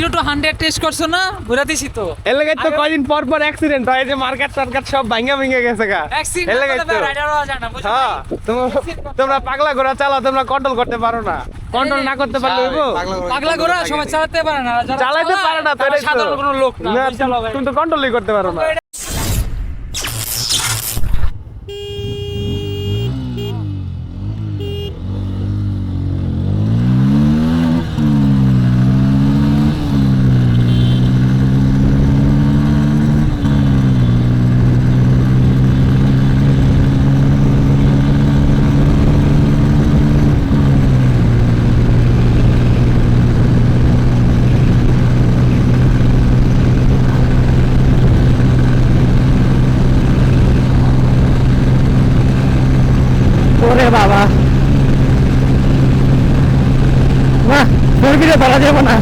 Zero to hundred test করছ না? দিছি তো। এলাকায় তো কয়দিন পর পর অ্যাক্সিডেন্ট হয় যে মার্কেট টার্কেট সব ভাঙ্গা ভেঙে গেছে গা। হ্যাঁ তোমরা তোমরা পাগলা ঘোড়া চালাও তোমরা কন্ট্রোল করতে পারো না। কন্ট্রোল না করতে পারলে হইবো? পাগলা ঘোড়া সবাই চালাতে পারে না চালাতে পারে না। সাধারণ কোনো লোক না? তুমি তো কন্ট্রোলই করতে পারো না। rebaba. Va, vuelve para la diagonal.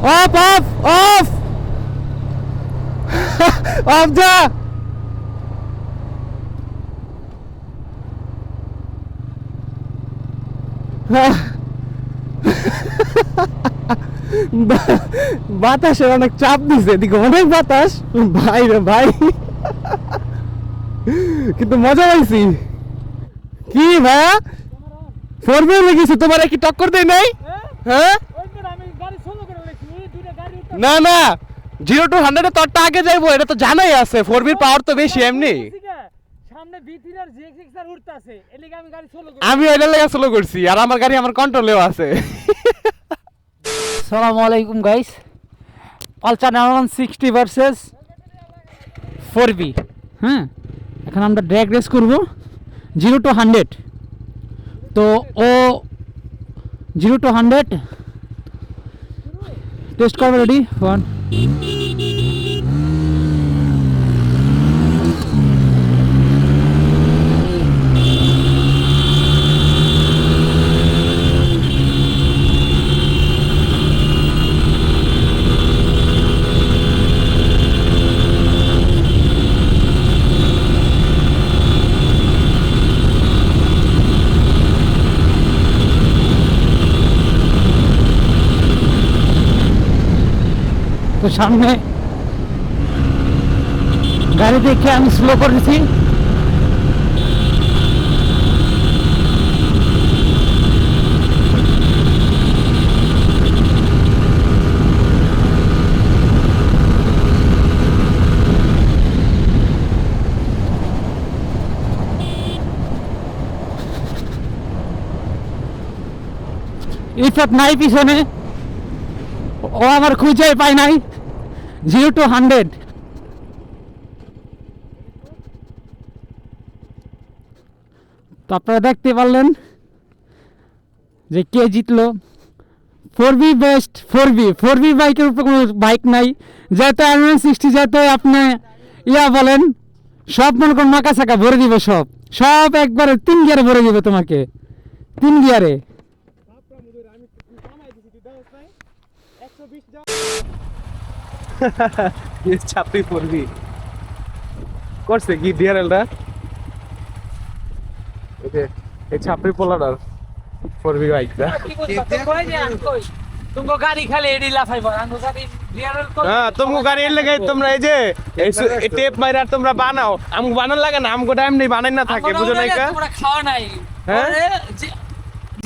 Off, off, off! Off off যা বা- বাতাসের অনেক চাপ দিছে এদিকে অনেক বাতাস। ভাই রে ভাই। কিন্তু মজা পাইছি। কি ভাইয়া? ফোর হুইল লেগেছে তোমার কি টক্কর দেয় নাই? হ্যাঁ? না না। জিরো টু হান্ড্রেডে তোরটা আগে যাইবো এটা তো জানাই আছে ফোর বির পাওয়ার তো বেশি এমনি। সামনে বিথির আর জিএক্স আর উঠতাছে এলিগে আমি গাড়ি সোলো আমি ওইটা লেগে স্লো করছি আর আমার গাড়ি আমার কন্ট্রোলেও আছে। সালামু আলাইকুম guys Pulsar nine sixty versus four B হ্যাঁ এখন আমরা ড্র্যাগ রেস করব। জিরো টু হান্ড্রেড তো ও জিরো টু হান্ড্রেড টেস্ট করবে রেডি ওয়ান তো সামনে গাড়ি দেখে আমি স্লো করেছি। ইফাত নাই পিছনে। ও আমার খুঁজে পায় নাই। Zero to hundred. তো আপনারা দেখতে পারলেন যে কে জিতলো। Four B best, four B. Four B বাইকের উপর কোনো বাইক নাই। যাতে এম সিক্সটি যাতে আপনি ইয়া বলেন, সব মনে করুন মাকা ভরে দিবে সব। সব একবারে তিন গিয়ারে ভরে দিবে তোমাকে। তিন গিয়ারে। চাপড়ি পড়বি। করছে কি ডিআরএলটা এই ছাপড়ি পোলাটার পড়বি বাইকটা। তুমको গাড়ি খালি এডি লাফাইব আঙ্গো গাড়ি রিয়াল হ্যাঁ তুমি গাড়ি এর লাগে তোমরা এই যে এই টেপ মাইরা তোমরা বানাও। আমগো বানান লাগে না আমগো টাইম নেই বানাই না থাকে বুঝো নাই কা? তোমরা খাওয়া নাই। হ্যাঁ?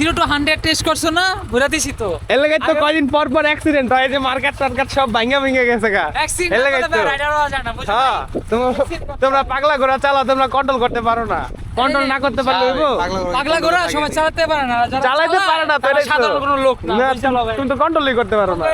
জিরো টু হান্ড্রেড টেস্ট করছ না? ঘুরে দিছি তো। তো কয়দিন পর পর অ্যাক্সিডেন্ট হয় যে মার্কেট টার্কেট সব ভাঙ্গা ভেঙে গেছে গা। তো হ্যাঁ তোমরা তোমরা পাগলা ঘোড়া চালাও তোমরা কন্ট্রোল করতে পারো না। কন্ট্রোল না করতে পারলে হইবো? পাগলা ঘোড়া সবাই চালাতে পারে না চালায়, পারে না তো। সাধারণ কোনো লোক না? তুমি তো কন্ট্রোলই করতে পারো না।